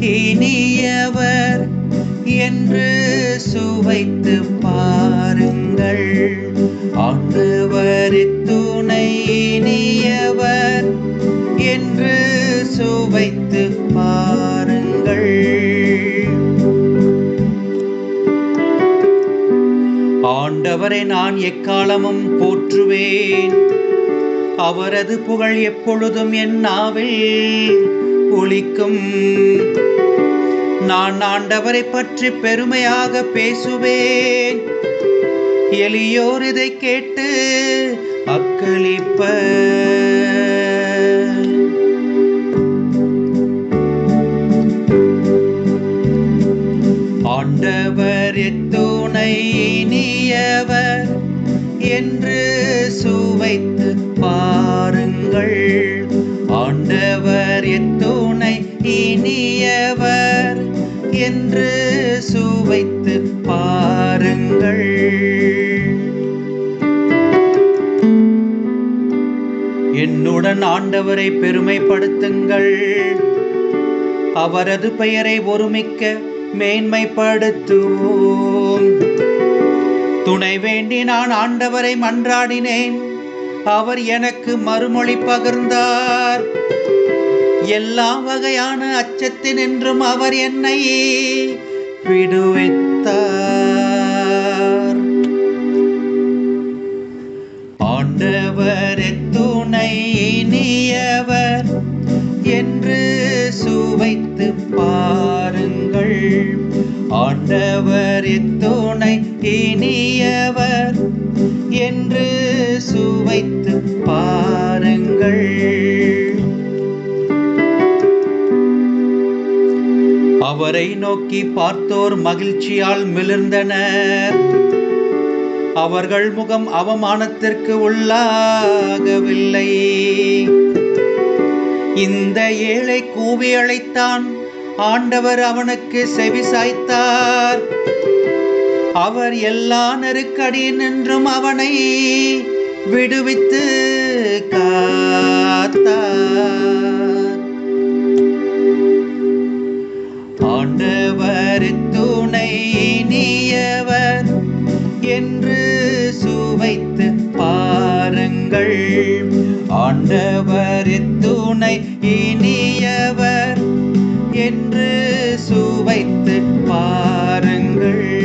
இனியவர் என்று சுவைத்து பாருங்கள். ஆண்டவர் துணை இனியவர் என்று சுவைத்து பாருங்கள். ஆண்டவரை நான் எக்காலமும் போற்றுவேன். அவரது புகழ் எப்பொழுதும் என் நாவில். ஒலிக்கும் நான் ஆண்டவரை பற்றி பெருமையாக பேசுவேன். எளியோர் இதை கேட்டு அக்களிப்ப ஆண்டவர் எத்துணை இனியவர் என்று சுவைத்து பாருங்கள். ஆண்டவர் எத்தோ என்று சுவைத்து பாருங்கள். என்னுடன் ஆண்டவரை பெருமைப்படுத்துங்கள். அவரது பெயரை ஒருமிக்க மேன்மைப்படுத்துவோம். துணை வேண்டி நான் ஆண்டவரை மன்றாடினேன். அவர் எனக்கு மறுமொழி பகிர்ந்தார். எல்லா வகையான அச்சத்தினின்றும் அவர் என்னை விடுவித்தார். ஆண்டவர் துணை இனியவர் என்று சுவைத்து பாருங்கள். ஆண்டவர் துணை இனியவர் அவரை நோக்கி பார்த்தோர் மகிழ்ச்சியால் மிளிர்ந்தனர். அவர்கள் முகம் அவமானத்திற்கு உள்ளாகவில்லை. இந்த ஏழை கூவி அழைத்தான். ஆண்டவர் அவனுக்கு செவி சாய்த்தார். அவர் எல்லா நெருக்கடி நின்றும் அவனை விடுவித்து காத்தார். என்று சுவைத்து பாருங்கள். ஆண்டவர் துணை இனியவர் என்று சுவைத்து பாருங்கள்.